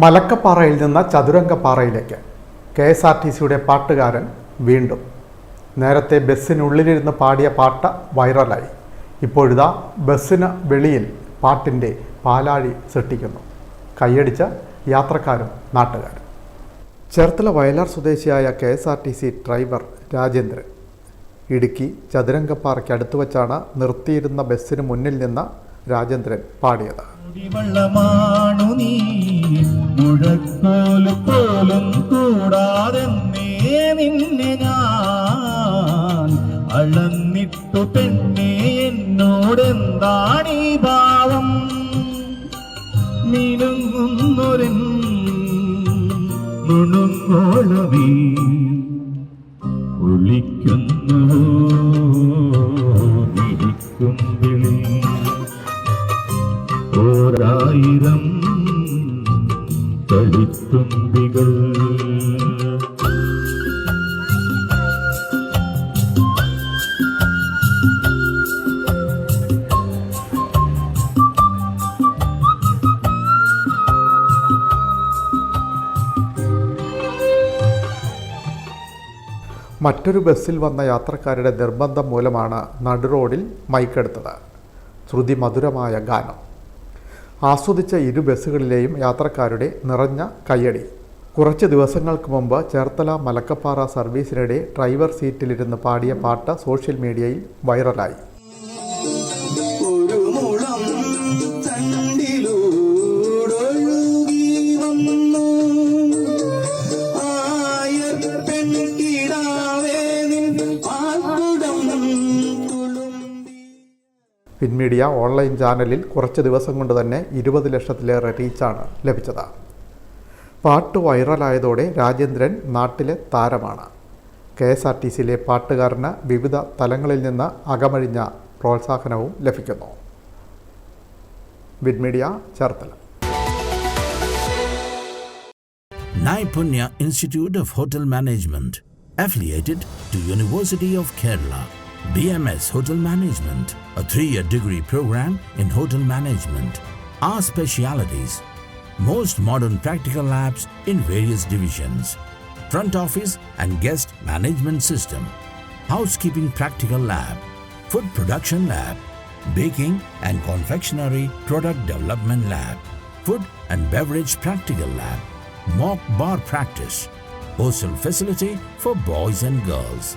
മലക്കപ്പാറയിൽ നിന്ന് ചതുരംഗപ്പാറയിലേക്ക് K S R T സിയുടെ പാട്ടുകാരൻ വീണ്ടും നേരത്തെ ബസ്സിനുള്ളിലിരുന്ന് പാടിയ പാട്ട് വൈറലായി. ഇപ്പോഴിതാ ബസ്സിന് വെളിയിൽ പാട്ടിന്റെ പാലാഴി സൃഷ്ടിക്കുന്നു. കൈയടിച്ച യാത്രക്കാരും നാട്ടുകാരും. ചേർത്തല വയലാർ സ്വദേശിയായ K S R T C driver Rajendran. Idukki ചതുരംഗപ്പാറയ്ക്ക് അടുത്ത് വച്ചാണ് നിർത്തിയിരുന്ന ബസ്സിന് മുന്നിൽ നിന്ന് രാജേന്ദ്രൻ പാടിയത്. മുഴക്കോൽ പോലും കൂടാതെ നിന്നെ ഞാൻ അളന്നിട്ടു പെണ്ണെ എന്നോടെന്താണീ ഭാവം? മിനുങ്ങുന്നൊരൻ നുണുങ്ങോളവി ഒളിക്കുന്നു ഇരിക്കും വിളി. ഓരായിരം കളിത്തുമ്പികൾ മറ്റൊരു ബസ്സിൽ വന്ന യാത്രക്കാരുടെ നിർബന്ധം മൂലമാണ് നടുറോഡിൽ മൈക്കെടുത്തത്. ശ്രുതി മധുരമായ ഗാനം. ആസ്വദിച്ച ഇരു ബസ്സുകളിലെയും യാത്രക്കാരുടെ നിറഞ്ഞ കയ്യടി. കുറച്ച് ദിവസങ്ങൾക്ക് മുമ്പ് ചേർത്തല മലക്കപ്പാറ സർവീസിനിടെ ഡ്രൈവർ സീറ്റിലിരുന്ന് പാടിയ പാട്ട് സോഷ്യൽ മീഡിയയിൽ വൈറലായി. പിൻമീഡിയ ഓൺലൈൻ ചാനലിൽ കുറച്ച് ദിവസം കൊണ്ട് തന്നെ ഇരുപത് ലക്ഷത്തിലേറെ റീച്ചാണ് ലഭിച്ചത്. പാട്ട് വൈറലായതോടെ രാജേന്ദ്രൻ നാട്ടിലെ താരമാണ്. കെ എസ് ആർ ടി സിയിലെ പാട്ടുകാരന് വിവിധ തലങ്ങളിൽ നിന്ന് അകമഴിഞ്ഞ പ്രോത്സാഹനവും ലഭിക്കുന്നു. Winmedia Cherthala. Naipunya institute of hotel management affiliated to university of Kerala. BMS Hotel Management, a three-year degree program in hotel management. Our specialities: most modern practical labs in various divisions, front office and guest management system, housekeeping practical lab, food production lab, baking and confectionery product development lab, food and beverage practical lab, mock bar practice, hostel facility for boys and girls,